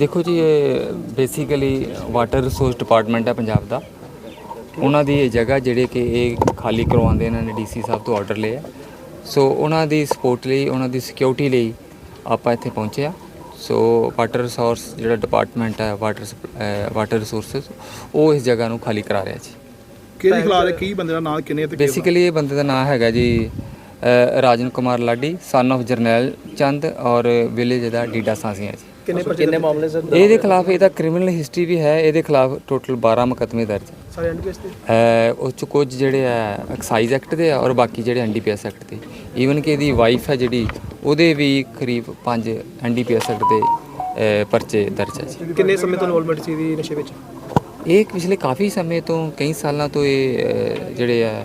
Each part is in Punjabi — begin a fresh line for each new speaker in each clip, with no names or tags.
ਦੇਖੋ ਜੀ ਇਹ ਬੇਸਿਕਲੀ ਵਾਟਰ ਰਿਸੋਰਸ ਡਿਪਾਰਟਮੈਂਟ ਹੈ ਪੰਜਾਬ ਦਾ। ਉਹਨਾਂ ਦੀ ਇਹ ਜਗ੍ਹਾ ਜਿਹੜੇ ਕਿ ਇਹ ਖਾਲੀ ਕਰਵਾਉਂਦੇ ਇਹਨਾਂ ਨੇ ਡੀਸੀ ਸਾਹਿਬ ਤੋਂ ਆਰਡਰ ਲਿਆ ਸੋ ਉਹਨਾਂ ਦੀ ਸਪੋਰਟ ਲਈ ਉਹਨਾਂ ਦੀ ਸਿਕਿਉਰਿਟੀ ਲਈ ਆਪਾਂ ਇੱਥੇ ਪਹੁੰਚੇ ਆ। ਸੋ ਵਾਟਰ ਰਿਸੋਰਸ ਜਿਹੜਾ ਡਿਪਾਰਟਮੈਂਟ ਹੈ ਵਾਟਰ ਵਾਟਰ ਰਿਸੋਰਸਸ ਉਹ ਇਸ ਜਗ੍ਹਾ ਨੂੰ ਖਾਲੀ ਕਰਾ ਰਿਹਾ ਜੀ।
ਕਿਹਦੇ ਖਿਲਾਫ ਹੈ ਕੀ ਬੰਦੇ ਦਾ ਨਾਮ ਕਿੰਨੇ ਤੇ
ਬੇਸਿਕਲੀ ਇਹ ਬੰਦੇ ਦਾ ਨਾਮ ਹੈਗਾ ਜੀ ਰਾਜਨ ਕੁਮਾਰ ਲਾਡੀ ਸਨ of ਜਰਨੈਲ ਚੰਦ ਔਰ ਵਿਲੇਜ ਦਾ ਡੀਡਾ ਸਾਂਸੀਆਂ ਜੀ।
ਕਿੰਨੇ ਕਿੰਨੇ ਮਾਮਲੇ ਸਰ
ਇਹਦੇ ਖਿਲਾਫ ਇਹਦਾ ਕ੍ਰਿਮੀਨਲ ਹਿਸਟਰੀ ਵੀ ਹੈ ਇਹਦੇ ਖਿਲਾਫ ਟੋਟਲ 12 ਮੁਕੱਦਮੇ ਦਰਜ ਹੈ।
ਸਾਰੇ ਐਨਡੀਪੀਐਸ ਤੇ?
ਅ, ਉਹ ਚ ਕੁਝ ਜਿਹੜੇ ਆ ਐਕਸਾਈਜ਼ ਐਕਟ ਦੇ ਆ ਔਰ ਬਾਕੀ ਜਿਹੜੇ ਐਨਡੀਪੀਐਸ ਐਕਟ ਦੇ। ਈਵਨ ਕਿ ਇਹਦੀ ਵਾਈਫ ਹੈ ਜਿਹੜੀ ਉਹਦੇ ਵੀ ਕਰੀਬ 5 ਐਨਡੀਪੀਐਸ ਐਕਟ ਦੇ ਪਰਚੇ ਦਰਜ ਹੈ ਜੀ।
ਕਿੰਨੇ ਸਮੇਂ ਤੋਂ ਇਨਵੋਲਵਮੈਂਟ ਸੀ ਦੀ ਨਸ਼ੇ ਵਿੱਚ?
ਇਹ ਪਿਛਲੇ ਕਾਫੀ ਸਮੇਂ ਤੋਂ ਕਈ ਸਾਲਾਂ ਤੋਂ ਇਹ ਜਿਹੜੇ ਆ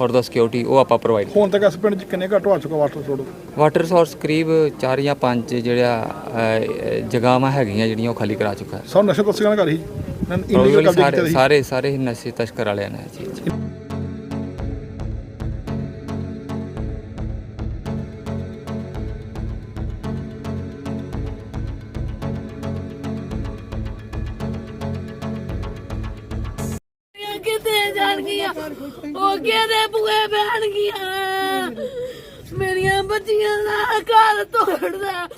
ਔਰ ਦਾ ਸਿਕਿਉਰਿਟੀ ਉਹ ਆਪਾਂ ਪ੍ਰੋਵਾਈਡ
ਹੁਣ ਤੱਕ ਇਸ ਪਿੰਡ ਚ ਕਿੰਨੇ ਘੱਟ ਹੋ ਚੁੱਕਾ ਵਾਟਰ ਛੋੜੋ
ਵਾਟਰ ਰਿਸੋਰਸ ਕਰੀਬ 4 ਜਾਂ 5 ਜਿਹੜਾ ਅਹ, ਜਗ੍ਹਾਵਾਂ ਹੈਗੀਆਂ ਜਿਹੜੀਆਂ ਉਹ ਖਾਲੀ ਕਰਾ ਚੁੱਕਾ।
ਸਭ ਨਸ਼ੇ ਤਸਕਰਾਂ ਘਰ ਹੀ
ਸਾਰੇ ਸਾਰੇ ਨਸ਼ੇ ਤਸਕਰ ਵਾਲਿਆਂ ਨੇ ਜੀ
ਕਿਤੇ ਜਾਣ ਗਈਆਂ ਉਹ ਕਿਹਦੇ ਬੂਏ ਬੈਣ ਗਈਆਂ ਮੇਰੀਆਂ ਬੱਚੀਆਂ ਦਾ ਘਰ ਤੋੜਦਾ।